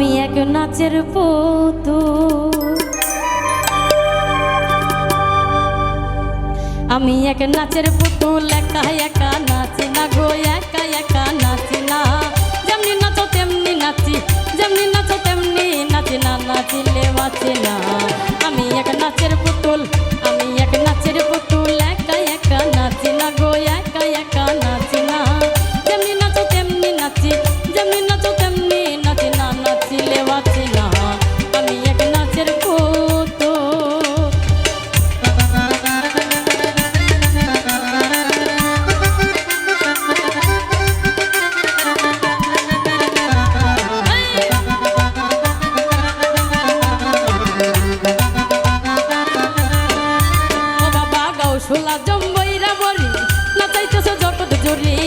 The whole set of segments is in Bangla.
আমি এক নাচের পুতুল। আমি এক নাচের পুতুল লেখা একা নাচি না গো, একা একা নাচি না। যেমনি নাচো তেমনি নাচি, যেমনি নাচো তেমনি নাচি না, নাচিলে বাঁচি না। জ্বালা জম্বইরা বলি নাচাইতেছ জগৎ জোরে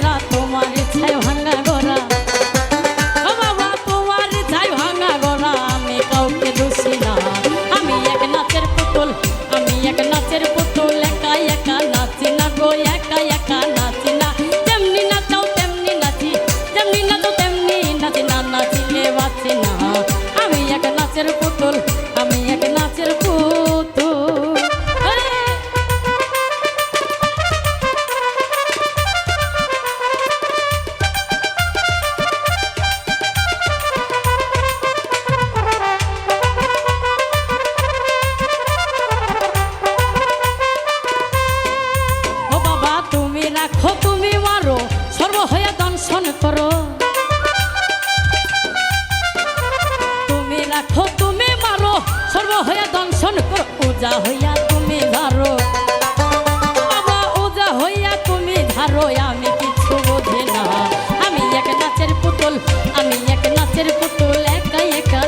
not মন কর হইয়া তুমি ধরো। বাবা উজা হইয়া তুমি ধরো, আমি কিছু বোঝে না। আমি এক নাচের পুতুল, আমি এক নাচের পুতুল, একাই একা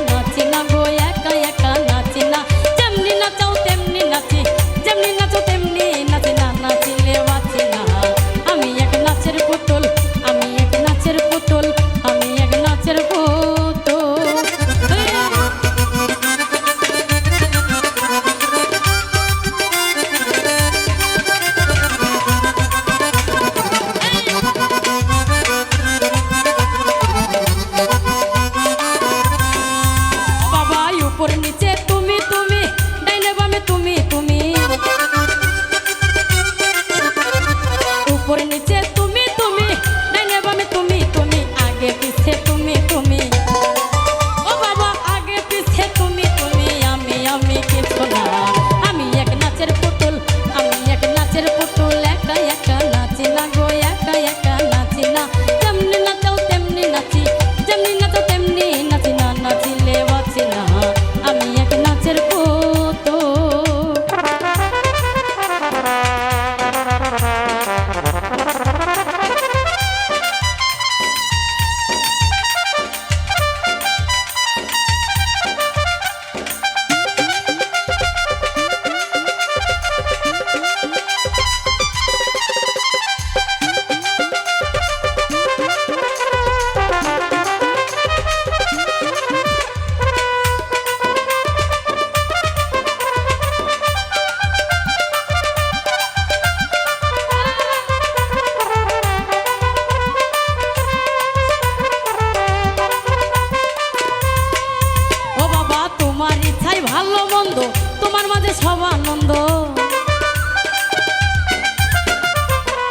সব আনন্দ।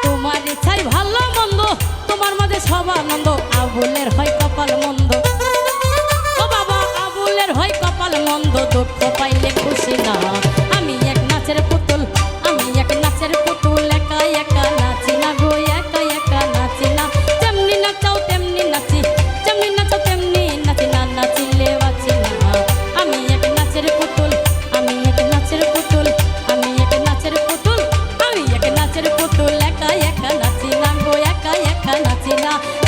তোমার ইচ্ছাই ভালো মন্দ, তোমার মাঝে সব আনন্দ। আবুলের হয় কপাল মন্দ। ও আবুলের হয় কপাল মন্দ, দুঃখ পাইলে খুশি না। গো একা একা নাচি না